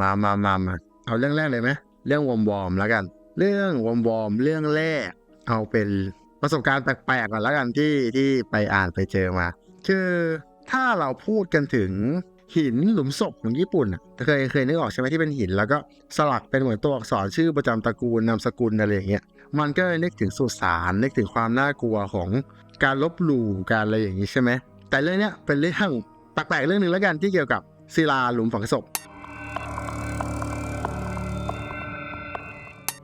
มามามามาเอาเรื่องแรกเลยไหมเรื่องวอมวอมแล้วกัน เรื่องวอมวอมเรื่องแรก เอาเป็นประสบการณ์แปลกๆก่อนแล้วกันที่ที่ไปอ่านไปเจอมา คือถ้าเราพูดกันถึงหินหลุมศพของญี่ปุ่นอะเคยเคยนึกออกใช่ไหมที่เป็นหิน แล้วก็สลักเป็นเหมือนตัวอักษรชื่อประจำตระกูลนามสกุลอะไรอย่างเงี้ยมันก็นึกถึงสุสานนึกถึงความน่ากลัวของการลบหลู่การอะไรอย่างนี้ใช่ไหมแต่เรื่องเนี้ยเป็นเรื่องแปลกๆเรื่องหนึ่งแล้วกันที่เกี่ยวกับศิลาหลุมฝังศพ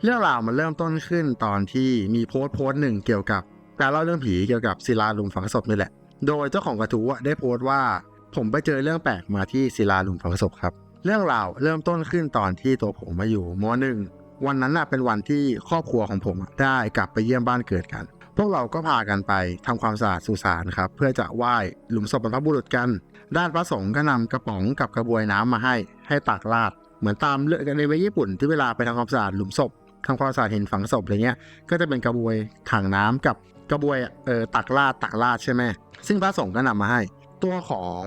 เรื่องราวมันเริ่มต้นขึ้นตอนที่มีโพสต์โพสต์หนึ่งเกี่ยวกับการเล่าเรื่องผีเกี่ยวกับศิลาหลุมฝังศพนี่แหละ โดยเจ้าของกระทู้ได้โพสต์ว่า ผมไปเจอเรื่องแปลกมาที่ศิลาหลุมฝังศพครับ เรื่องราวเริ่มต้นขึ้นตอนที่ตัวผมมาอยู่มหนึ่งวันนั้นน่ะเป็นวันที่ครอบครัวของผมได้กลับไปเยี่ยมบ้านเกิดกัน พวกเราก็พากันไปทำความสะอาดสุสานครับเพื่อจะไหว้หลุมศพบรรพบุรุษกัน ด้านพระสงฆ์ก็นำกระป๋องกับกระบวยน้ำมาให้ให้ตักราดเหมือนตามเรื่องกันในเวญี่ปุ่นที่เวลาไปทำความสะอาดหลุมศพ ทำความสะอาดเห็นฝังศพอะไรเงี้ย ก็จะเป็นกระบวยถังน้ำกับกระบวยเออตักราดตักราดใช่ไหมซึ่งพระสงฆ์ก็นำมาให้ ตัวของ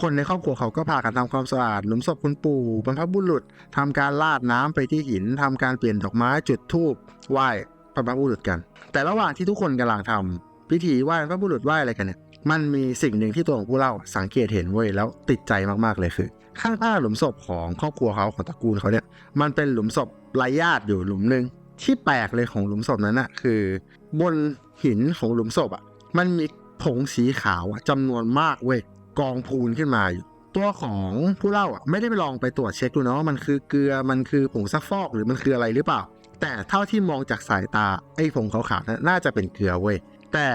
คนในครอบครัวเขาก็พากันทำความสะอาดหลุมศพคุณปู่บรรพบุรุษทำการราดน้ำไปที่หินทำการเปลี่ยนดอกไม้จุดธูปไหว้บรรพบุรุษกัน แต่ระหว่างที่ทุกคนกำลังทำพิธีไหว้บรรพบุรุษไหว้อะไรกันเนี่ยมันมีสิ่งหนึ่งที่ตัวของผู้เล่าสังเกตเห็นเว้ยแล้วติดใจมากๆเลยคือ ข้างๆหลุมศพของครอบครัวเขาของตระกูลเขาเนี่ยมันเป็นหลุมศพ ไร้ญาติอยู่หลุมหนึ่งที่แปลกเลยของหลุมศพนั้นน่ะคือ บนหินของหลุมศพอะมันมีผงสีขาวอะจำนวนมากเว้ยกองพูนขึ้นมาอยู่ ตัวของผู้เล่าอะไม่ได้ไปลองไปตรวจเช็คดูนะว่ามันคือเกลือมันคือผงซักฟอกหรือมันคืออะไรหรือเปล่า แต่เท่าที่มองจากสายตาไอ้ผงขาวๆนั้นน่าจะเป็นเกลือเว้ยแต่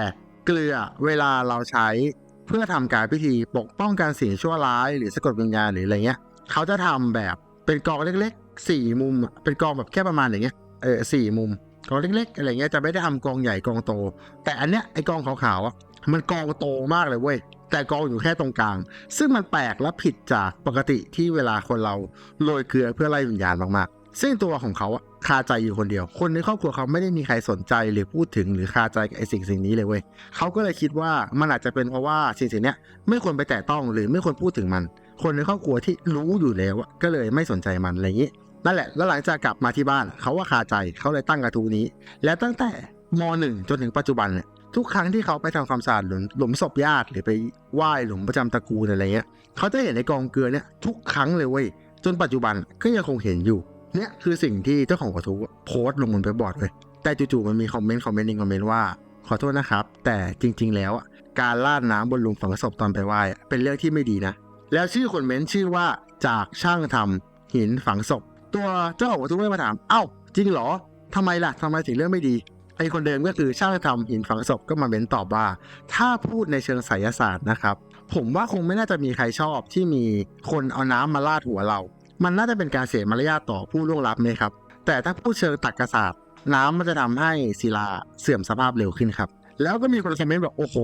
เกลือเวลาเราใช้เพื่อทำการพิธีปกป้องการสิ่งชั่วร้าย หรือสะกดวิญญาณหรืออะไรเงี้ย เขาจะทำแบบเป็นกองเล็ก สี่มุมเป็นกองแบบแค่ประมาณอย่างเงี้ยเออสี่มุมกองเล็กๆอะไรเงี้ยจะไม่ได้ทำกองใหญ่กองโต แต่อันเนี้ยไอกองขาวๆอะมันกองโตมากเลยเว้ยแต่กองอยู่แค่ตรงกลาง ซึ่งมันแปลกและผิดจากปกติที่เวลาคนเราโรยเกลือเพื่อไล่วิญญาณมากๆ ซึ่งตัวของเขาอะคาใจอยู่คนเดียว คนในครอบครัวเขาไม่ได้มีใครสนใจหรือพูดถึงหรือคาใจกับไอสิ่งสิ่งนี้เลยเว้ยเขาก็เลยคิดว่ามันอาจจะเป็นเพราะว่าสิ่งสิ่งเนี้ยไม่ควรไปแตะต้องหรือไม่ควรพูดถึงมัน คนในครอบครัวที่รู้อยู่แล้วก็เลยไม่สนใจมันอะไรอย่างนี้ นั่นแหละ แล้วหลังจากกลับมาที่บ้านเขาว่าคาใจเขาเลยตั้งกระทู้นี้ และตั้งแต่มหนึ่งจนถึงปัจจุบันเนี่ยทุกครั้งที่เขาไปทำความสะอาดหลุมหลมศพญาติหรือไปไหว้หลุมประจำตระกูลอะไรเงี้ยเขาจะเห็นในกองเกลือเนี่ยทุกครั้งเลยเว้ยจนปัจจุบันก็ยังคงเห็นอยู่ เนี่ยคือสิ่งที่เจ้าของกระทู้โพสต์ลงบนเว็บบอร์ดเลยแต่จู่ๆมันมีคอมเมนต์คอมเมนต์หนึงคอมเมนต์ว่า ขอโทษนะครับ แต่จริง ๆ แล้วอะการราดน้ำบนหลุมฝังศพตอนไปไหว้เป็นเรื่องที่ไม่ดีนะ แล้วชื่อคนเม้นชื่อว่าจากช่างทำหินฝังศพ ตัวเจ้าของกระทู้ไม่มาถาม เอ้า จริงเหรอทำไมล่ะทำไมถึงเรื่องไม่ดี ไอคนเดิมก็คือช่างทำหินฝังศพก็มาเม้นตอบว่า ถ้าพูดในเชิงไสยศาสตร์นะครับ ผมว่าคงไม่น่าจะมีใครชอบที่มีคนเอาน้ำมาลาดหัวเรา มันน่าจะเป็นการเสียมารยาทต่อผู้ล่วงลับไหมครับ แต่ถ้าพูดเชิงตรรกศาสตร์ น้ำมันจะทำให้ศิลาเสื่อมสภาพเร็วขึ้นครับ แล้วก็มีคนคอมเมนต์แบบโอ้โห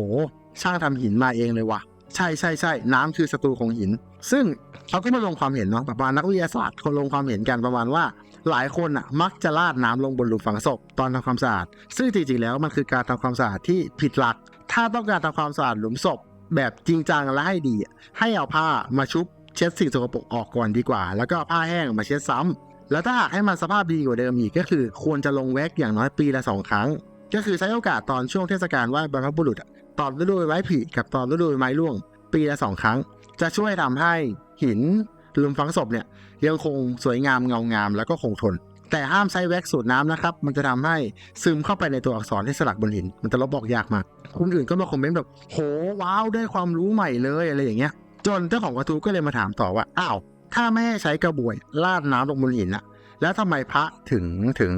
ช่างทำหินมาเองเลยว่ะ ใช่ใช่ใช่น้ำคือศัตรูของหิน ซึ่งเขาก็มาลงความเห็นเนาะประมาณนักวิทยาศาสตร์คนลงความเห็นกันประมาณว่า หลายคนอะมักจะราดน้ำลงบนหลุมฝังศพตอนทำความสะอาด ซึ่งจริงๆแล้วมันคือการทำความสะอาดที่ผิดหลัก ถ้าต้องการทำความสะอาดหลุมศพ แบบจริงจังและให้ดี ให้เอาผ้ามาชุบเช็ดสิ่งสกปรกออกก่อนดีกว่า แล้วก็เอาผ้าแห้งมาเช็ดซ้ำแล้วถ้าหากให้มันสภาพดีกว่าเดิมอีกก็คือ ควรจะลงแว็กอย่างน้อยปีละสองครั้ง ก็คือใช้โอกาสตอนช่วงเทศกาลไหว้บรรพบุรุษ ตอนฤดูไม้ผลิกับตอนฤดูไม้ร่วง ปีละสองครั้ง จะช่วยทำให้หินหลุมฝังศพเนี่ยยังคงสวยงามเงางามแล้วก็คงทน แต่ห้ามใช้แว็กสูตรน้ำนะครับ มันจะทำให้ซึมเข้าไปในตัวอักษรที่สลักบนหิน มันจะลบบอกยากมากคนอื่นก็มาคอมเมนต์แบบโหว้าวได้ความรู้ใหม่เลยอะไรอย่างเงี้ย จนเจ้าของกระทู้ก็เลยมาถามต่อว่าอ้าวถ้าไม่ให้ใช้กระบวยลาดน้ำลงบนหินอะแล้วทำไมพระถึงถึง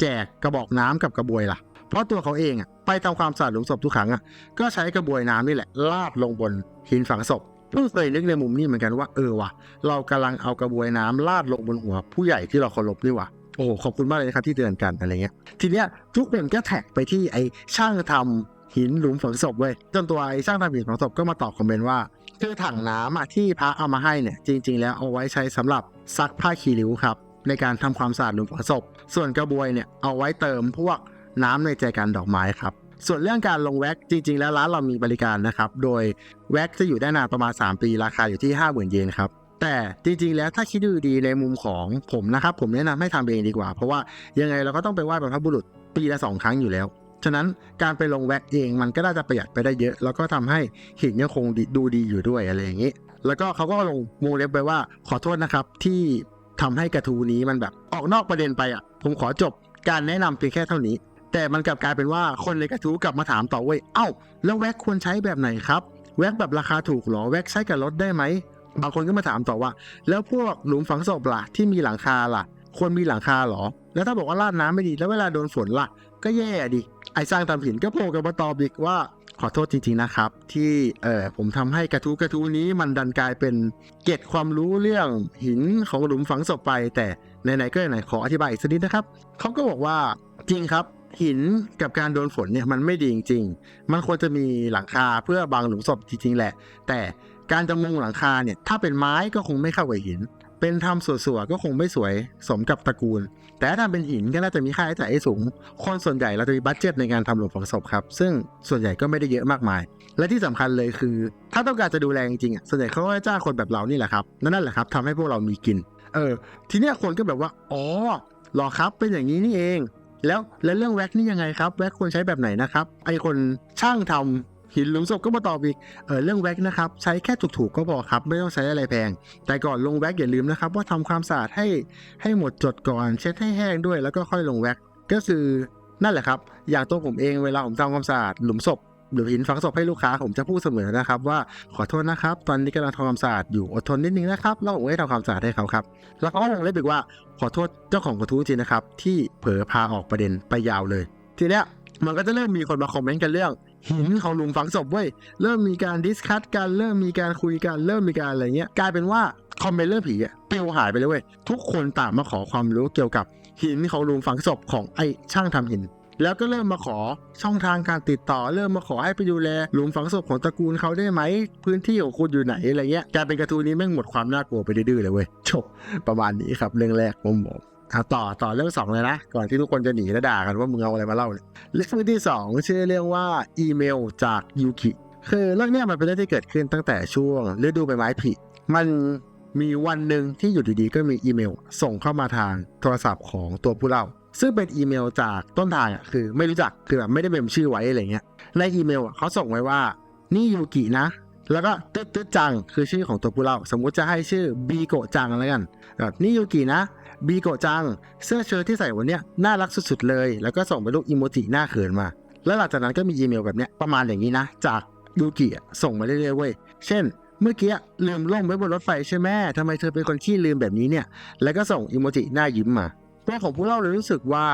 แจกกระบอกน้ำกับกระบวยล่ะ เพราะตัวเขาเองอะไปทำความสะอาดหลุมศพทุกครั้งอะก็ใช้กระบวยน้ำนี่แหละลาดลงบนหินฝังศพเพิ่งเคยนึกในมุมนี้เหมือนกันว่าเออว่ะเรากำลังเอากระบวยน้ำลาดลงบนหัว ผู้ใหญ่ที่เราเคารพนี่ว่ะโอ้โหขอบคุณมากเลยนะครับที่เตือนกันอะไรเงี้ย ทีเนี้ยทุกคนก็แท็กไปที่ไอ้ช่างทำหินหลุมฝังศพเว้ยจนตัวไอ้ช่างทำหินฝังศพก็มาตอบคอมเมนต์ว่าคือถังน้ำอะที่พระเอามาให้เนี่ยจริง ๆ แล้วเอาไว้ใช้สำหรับซักผ้าคีริ้วครับในการทำความสะอาดหลุมฝังศพ ส่วนกระบวยเนี่ยเอาไว้เติมพวก น้ำในใจกันดอกไม้ครับ ส่วนเรื่องการลงแว็กจริง ๆ แล้วร้านเรามีบริการนะครับ โดยแว็กจะอยู่ได้นานประมาณ 3 ปีราคาอยู่ที่ 50,000 เยนครับแต่จริงๆ แล้วถ้าคิดดูดีในมุมของผมนะครับ ผมแนะนำให้ทำเองดีกว่า เพราะว่ายังไงเราก็ต้องไปไหว้บรรพบุรุษปีละสองครั้งอยู่แล้ว ฉะนั้นการไปลงแว็กเองมันก็น่าจะประหยัดไปได้เยอะ แล้วก็ทำให้หินยังคงดูดีอยู่ด้วยอะไรอย่างนี้ แล้วก็เขาก็ลงวงเล็บไปว่าขอโทษนะครับที่ทำให้กระทูนี้มันแบบออกนอกประเด็นไปอะ ผมขอจบการแนะนำเพียงแค่เท่านี้ แต่มันกลับกลายเป็นว่าคนในกระทู้กลับมาถามต่อเว้ยเอ้า แล้วแว็กควรใช้แบบไหนครับ แว็กแบบราคาถูกหรอแว็กใช้กับรถได้ไหมบางคนก็มาถามต่อว่า แล้วพวกหลุมฝังศพล่ะที่มีหลังคาล่ะ ควรมีหลังคาหรอ แล้วถ้าบอกว่าลาดน้ำไม่ดีแล้วเวลาโดนฝนล่ะ ก็แย่ดิไอ้สร้างตามหินก็โผล่กับมาตอบอีกว่าขอโทษจริงๆนะครับ ที่เออผมทำให้กระทู้กระทู้นี้มันดันกลายเป็นเก็ดความรู้เรื่องหินของหลุมฝังศพไป แต่ไหนๆก็ไหนๆขออธิบายอีกสักนิดนะครับเขาก็บอกว่าจริงครับ หินกับการโดนฝนเนี่ยมันไม่ดีจริง ๆ มันควรจะมีหลังคาเพื่อบังหลุมศพจริงๆแหละ แต่การจะมุงหลังคาเนี่ยถ้าเป็นไม้ก็คงไม่เข้ากับหิน เป็นทำสวยๆก็คงไม่สวยสมกับตระกูล แต่ถ้าทำเป็นหินก็น่าจะมีค่าใช้จ่ายสูง คนส่วนใหญ่เราจะมีบัตเจ็ตในการทำหลุมฝังศพครับ ซึ่งส่วนใหญ่ก็ไม่ได้เยอะมากมาย และที่สำคัญเลยคือ ถ้าต้องการจะดูแลจริงๆอะส่วนใหญ่เขาก็จะจ้างคนแบบเรานี่แหละครับนั่นแหละครับทำให้พวกเรามีกิน เออ ทีเนี้ยคนก็แบบว่าอ๋อหรอครับเป็นอย่างนี้นี่เอง แล้วแล้วเรื่องแว็กนี่ยังไงครับแว็กควรใช้แบบไหนนะครับ ไอคนช่างทำหินหลุมศพก็มาตอบอีกเออเรื่องแว็กนะครับ ใช้แค่ถูกๆก็พอครับ ไม่ต้องใช้อะไรแพง แต่ก่อนลงแว็กอย่าลืมนะครับ ว่าทำความสะอาดให้ให้หมดจดก่อนเช็ดให้แห้งด้วยแล้วก็ค่อยลงแว็กก็คือนั่นแหละครับ อย่างตัวผมเองเวลาผมทำความสะอาดหลุมศพ หรือหินฝังศพให้ลูกค้าผมจะพูดเสมอนะครับ ว่าขอโทษนะครับ ตอนนี้กำลังทำความสะอาดอยู่อดทนนิดนึงนะครับแล้วผมก็ให้ทำความสะอาดให้เขาครับแล้วเขาก็วงเล็บอีกว่าขอโทษเจ้าของกระทู้จริงนะครับที่เผลอพาออกประเด็นไปยาวเลย ทีเนี้ยมันก็จะเริ่มมีคนมาคอมเมนต์กันเรื่องหินของหลุมฝังศพเว้ยเริ่มมีการดิสคัตกันเริ่มมีการคุยกันเริ่มมีการอะไรเงี้ยกลายเป็นว่าคอมเมนต์เรื่องผีอะปลวหายไปเลยเว้ยทุกคนต่างมาขอความรู้เกี่ยวกับหินของหลุมฝังศพของไอ้ช่างทำหิน แล้วก็เริ่มมาขอช่องทางการติดต่อ เริ่มมาขอให้ไปดูแลหลุมฝังศพของตระกูลเขาได้ไหม พื้นที่ของคุณอยู่ไหนอะไรเงี้ยกายเป็นการ์ตูนนี้แม่งหมดความน่ากลัวไปดื้อเลยเว้ยจบประมาณนี้ครับเรื่องแรกผมบอกเอาต่อต่อเรื่องสองเลยนะ ก่อนที่ทุกคนจะหนีและด่ากันว่ามึงเอาอะไรมาเล่าเนี่ยเรื่องที่สองชื่อเรื่องว่าอีเมลจากยูกิคือเรื่องเนี้ยมันเป็นเรื่องที่เกิดขึ้นตั้งแต่ช่วงฤดูใบไม้ผลิมันมีวันหนึ่งที่อยู่ดีๆก็มีอีเมล ส่งเข้ามาทางโทรศัพท์ของตัวผู้เล่า ซึ่งเป็นอีเมลจากต้นทางอะคือไม่รู้จักคือแบบไม่ได้เมมชื่อไว้อะไรเงี้ยในอีเมลอะเขาส่งไว้ว่านี่ยูกินะ แล้วก็ตึ๊ดตึ๊ดจังคือชื่อของตัวผู้เล่าสมมุติจะให้ชื่อบีโกะจังแล้วกันแบบนี่ยูกินะบีโกะจังเสื้อเชิ้ตที่ใส่วันเนี้ยน่ารักสุดๆเลย แล้วก็ส่งเป็นรูปอีโมจิหน้าเขินมา แล้วหลังจากนั้นก็มีอีเมลแบบเนี้ยประมาณอย่างนี้นะ จากยูกิส่งมาเรื่อยๆเว้ยเช่นเมื่อกี้ลืมล่มไว้บนรถไฟใช่ไหมทำไมเธอเป็นคนขี้ลืมแบบนี้เนี่ย แล้วก็ส่งอีโมจิหน้ายิ้มมา ตัวของผู้เล่าเลยรู้สึกว่า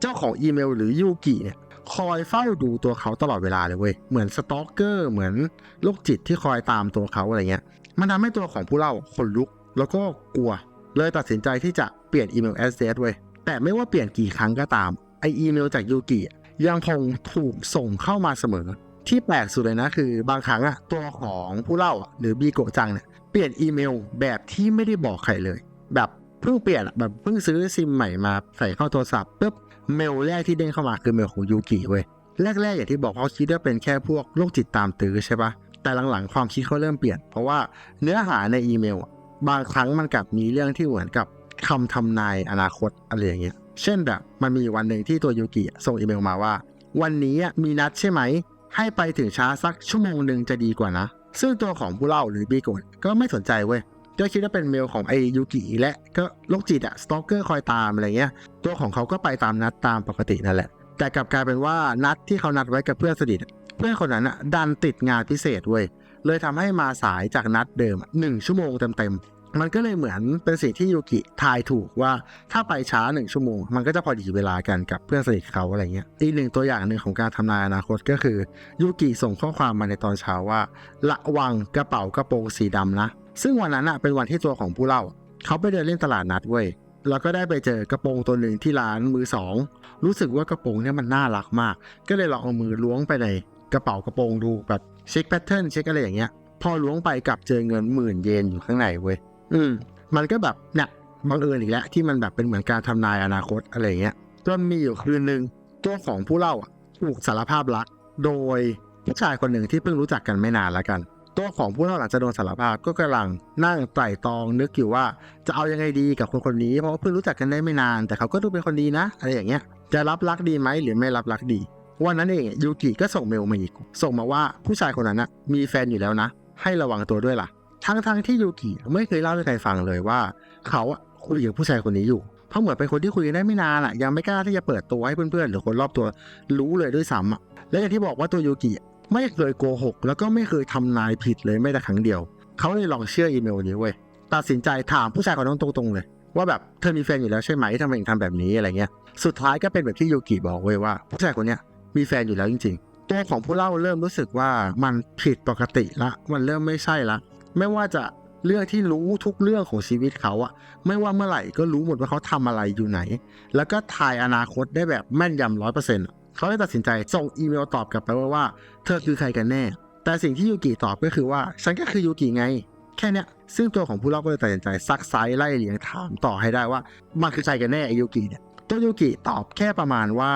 เจ้าของอีเมลหรือยูกิเนี่ยคอยเฝ้าดูตัวเขาตลอดเวลาเลยเว้ย เหมือนสตอกเกอร์ เหมือนโรคจิตที่คอยตามตัวเขาอะไรเงี้ย มันทำให้ตัวของผู้เล่าขนลุก แล้วก็กลัว เลยตัดสินใจที่จะเปลี่ยนอีเมลแอดเซสเว้ย แต่ไม่ว่าเปลี่ยนกี่ครั้งก็ตาม ไออีเมลจากยูกิยังคงถูกส่งเข้ามาเสมอ ที่แปลกสุดเลยนะคือบางครั้งอะตัวของผู้เล่าหรือบีโกจังเนี่ยเปลี่ยนอีเมลแบบที่ไม่ได้บอกใครเลย แบบ เพิ่งเปลี่ยนแบบเพิ่งซื้อซิมใหม่มาใส่เข้าโทรศัพท์ปุ๊บเมลแรกที่เด้งเข้ามาคือเมลของยูกิเว้ยแรกๆอย่างที่บอกเขาคิดว่าเป็นแค่พวกโรคจิตตามตื้อใช่ปะแต่หลังๆความคิดเขาเริ่มเปลี่ยน เพราะว่าเนื้อหาในอีเมล บางครั้งมันกลับมีเรื่องที่เหมือนกับคำทำนายอนาคตอะไรอย่างเงี้ยเช่นแบบมันมีวันหนึ่งที่ตัวยูกิส่งอีเมลมาว่า วันนี้มีนัดใช่ไหม ให้ไปถึงช้าสักชั่วโมงหนึ่งจะดีกว่านะ ซึ่งตัวของผู้เล่าหรือบีโกะก็ไม่สนใจเว้ย ก็คิดว่าเป็นเมลของไอยูกิและก็โรคจิตอะสตอกเกอร์คอยตามอะไรเงี้ย ตัวของเขาก็ไปตามนัดตามปกตินั่นแหละ แต่กลับกลายเป็นว่านัดที่เขานัดไว้กับเพื่อนสนิทเพื่อนคนนั้นอะดันติดงานพิเศษเว้ยเลยทำให้มาสายจากนัดเดิมหนึ่งชั่วโมงเต็มๆ มันก็เลยเหมือนเป็นสิ่งที่ยูกิทายถูกว่าถ้าไปช้าหนึ่งชั่วโมง มันก็จะพอดีเวลากันกับเพื่อนสนิทเขาอะไรเงี้ย อีกหนึ่งตัวอย่างหนึ่งของการทำนายอนาคตก็คือยูกิส่งข้อความมาในตอนเช้าว่า ระวังกระเป๋ากระโปรงสีดำนะ ซึ่งวันนั้นอะเป็นวันที่ตัวของผู้เล่า เขาไปเดินเล่นตลาดนัดเว้ยแล้วก็ได้ไปเจอกระโปรงตัวหนึ่งที่ร้านมือสองรู้สึกว่ากระโปรงเนี่ยมันน่ารักมาก ก็เลยลองเอามือล้วงไปในกระเป๋ากระโปรงดูแบบเช็คแพทเทิร์นเช็คอะไรอย่างเงี้ย พอล้วงไปกลับเจอเงินหมื่นเยนอยู่ข้างในเว้ยอืม มันก็แบบเนี่ยบังเอิญอีกแล้วที่มันแบบเป็นเหมือนการทำนายอนาคตอะไรเงี้ยจนมีอยู่คืนหนึ่งตัวของผู้เล่าอะถูกสารภาพรัก โดยผู้ชายคนหนึ่งที่เพิ่งรู้จักกันไม่นานแล้วกัน ตัวของผู้เล่าหลังจากโดนสารภาพก็กำลังนั่งไตร่ตรองนึกอยู่ว่าจะเอายังไงดีกับคนคนนี้ เพราะว่าเพิ่งรู้จักกันได้ไม่นาน แต่เขาก็ดูเป็นคนดีนะ อะไรอย่างเงี้ย จะรับรักดีไหมหรือไม่รับรักดี วันนั้นเองยูกิก็ส่งเมลมาอีก ส่งมาว่าผู้ชายคนนั้นนะมีแฟนอยู่แล้วนะ ให้ระวังตัวด้วยล่ะ ทั้งที่ยูกิไม่เคยเล่าให้ใครฟังเลยว่า เขาคุยกับผู้ชายคนนี้อยู่เพราะเหมือนเป็นคนที่คุยกันได้ไม่นานอะยังไม่กล้าที่จะเปิดตัวให้เพื่อนๆหรือคนรอบตัวรู้เลยด้วยซ้ำอะและอย่างที่บอกว่าตัวยูกิ ไม่เคยโกหก แล้วก็ไม่เคยทำนายผิดเลยแม้แต่ครั้งเดียว เขาเลยลองเชื่ออีเมลนี้เว้ยตัดสินใจถามผู้ชายคนนั้นตรงๆเลย ว่าแบบเธอมีแฟนอยู่แล้วใช่ไหมทำไมถึงทำแบบนี้อะไรเงี้ยสุดท้ายก็เป็นแบบที่ยูกิบอกเว้ยว่า ผู้ชายคนเนี้ยมีแฟนอยู่แล้วจริงๆ ตัวของผู้เล่าเริ่มรู้สึกว่ามันผิดปกติละ มันเริ่มไม่ใช่ละ ไม่ว่าจะเรื่องที่รู้ทุกเรื่องของชีวิตเขาอะไม่ว่าเมื่อไหร่ก็รู้หมดว่าเขาทำอะไรอยู่ไหน แล้วก็ทายอนาคตได้แบบแม่นยำร้อยเปอร์เซ็นต์ เขาเลยตัดสินใจส่งอีเมลตอบกลับไปว่าว่า เธอคือใครกันแน่ แต่สิ่งที่ยูกิตอบก็คือว่า ฉันก็คือยูกิไง แค่เนี้ยซึ่งตัวของผู้เล่าก็เลยตัดสินใจซักไซส์ไล่เลียงถามต่อให้ได้ว่ามันคือใครกันแน่ไอยูกิเนี่ยตัวยูกิตอบแค่ประมาณว่า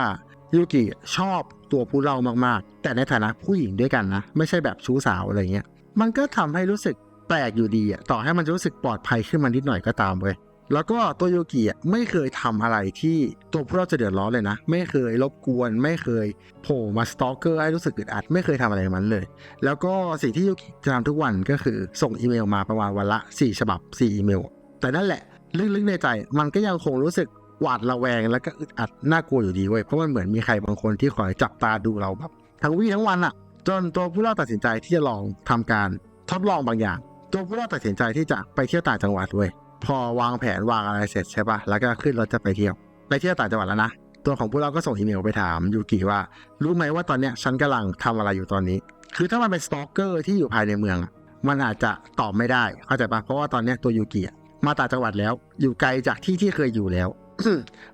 ยูกิชอบตัวผู้เล่ามากๆ แต่ในฐานะผู้หญิงด้วยกันนะ ไม่ใช่แบบชู้สาวอะไรเงี้ย มันก็ทำให้รู้สึกแปลกอยู่ดีอะต่อให้มันรู้สึกปลอดภัยขึ้นมานิดหน่อยก็ตามเว้ย แล้วก็ตัวยูกิอะไม่เคยทำอะไรที่ตัวผู้เราจะเดือดร้อนเลยนะ ไม่เคยรบกวน ไม่เคยโผล่มาสตอกเกอร์ให้รู้สึกอึดอัด ไม่เคยทำอะไรมันเลย แล้วก็สิ่งที่โยกิจะทำทุกวันก็คือส่งอีเมลมาประมาณวันละ 4 ฉบับ 4 อีเมล แต่นั่นแหละ ลึกๆในใจมันก็ยังคงรู้สึกหวาดระแวง แล้วก็อึดอัดน่ากลัวอยู่ดีเว้ยเพราะมันเหมือนมีใครบางคนที่คอยจับตาดูเราแบบทั้งวี่ทั้งวันอะจนตัวผู้เล่าตัดสินใจที่จะลองทำการทดลองบางอย่าง ตัวผู้เล่าตัดสินใจที่จะไปเที่ยวต่างจังหวัดเว้ย พอวางแผนวางอะไรเสร็จใช่ปะแล้วก็ขึ้นรถจะไปเที่ยว ไปเที่ยวต่างจังหวัดแล้วนะ ตัวของพวกเราก็ส่งอีเมลไปถามยูกิว่า รู้ไหมว่าตอนเนี้ยฉันกำลังทำอะไรอยู่ตอนนี้ คือถ้ามันเป็นสตอกเกอร์ที่อยู่ภายในเมือง มันอาจจะตอบไม่ได้ เข้าใจปะเพราะว่าตอนเนี้ยตัวยูกิมาต่างจังหวัดแล้ว อยู่ไกลจากที่ที่เคยอยู่แล้ว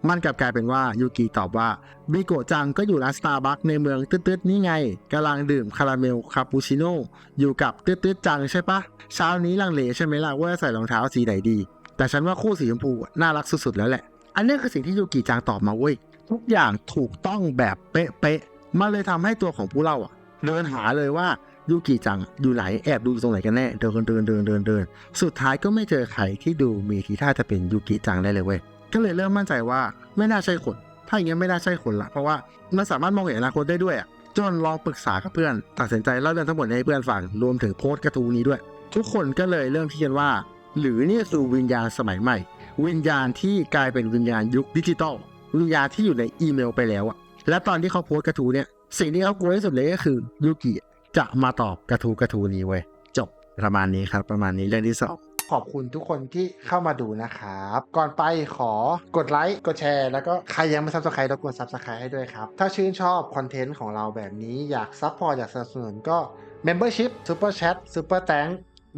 มันกลับกลายเป็นว่ายูกิตอบว่าบิโกจังก็อยู่ร้านสตาร์บัคในเมืองตืดๆนี่ไงกำลังดื่มคาราเมลคาปูชิโน่อยู่กับตืดๆจังใช่ปะเช้านี้ลังเลใช่ไหมล่ะว่าใส่รองเท้าสีไหนดี แต่ฉันว่าคู่สีชมพูน่ารักสุดๆแล้วแหละ อันนี้คือสิ่งที่ยูกิจังตอบมาเว้ย ทุกอย่างถูกต้องแบบเป๊ะๆมันเลยทำให้ตัวของผู้เล่าอะ เดินหาเลยว่ายูกิจังอยู่ไหนแอบดูอยู่ตรงไหนกันแน่เดินเดินเดินเดินเดินสุดท้ายก็ไม่เจอใครที่ดูมีทีท่าจะเป็นยูกิจังได้เลยเว้ยก็เลยเริ่มมั่นใจว่าไม่น่าใช่คนถ้าอย่างเงี้ยไม่น่าใช่คนละเพราะว่ามันสามารถมองเห็นอนาคตได้ด้วยอะจนลองปรึกษากับเพื่อน ตัดสินใจเล่าเรื่องทั้งหมดให้เพื่อนฟังรวมถึงโพสต์กระทู้นี้ด้วย ทุกคนก็เลยเริ่มคิดกันว่า หรือนี่คือวิญญาณสมัยใหม่ วิญญาณที่กลายเป็นวิญญาณยุคดิจิตอลวิญญาณที่อยู่ในอีเมลไปแล้วอะและตอนที่เขาโพสกระทู้เนี่ยสิ่งที่เขากลัวที่สุดเลยก็คือยูกิจะมาตอบกระทู้กระทู้นี้เว้ยจบประมาณนี้ครับ ประมาณนี้เรื่องที่สองขอบคุณทุกคนที่เข้ามาดูนะครับ ก่อนไปขอกดไลค์ กดแชร์ แล้วก็ใครยังไม่ซับสไครต์รบกวนซับสไครต์ให้ด้วยครับ ถ้าชื่นชอบคอนเทนต์ของเราแบบนี้อยากซัพพอร์ตอยากสนับสนุนก็ Membership Super Chat Super Thank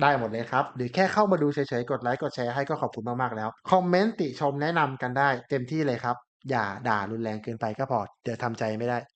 ได้หมดเลยครับ หรือแค่เข้ามาดูเฉยๆ กดไลค์กดแชร์ให้ก็ขอบคุณมากๆแล้ว คอมเมนต์ติชมแนะนำกันได้เต็มที่เลยครับ อย่าด่ารุนแรงเกินไปก็พอ เดี๋ยวทำใจไม่ได้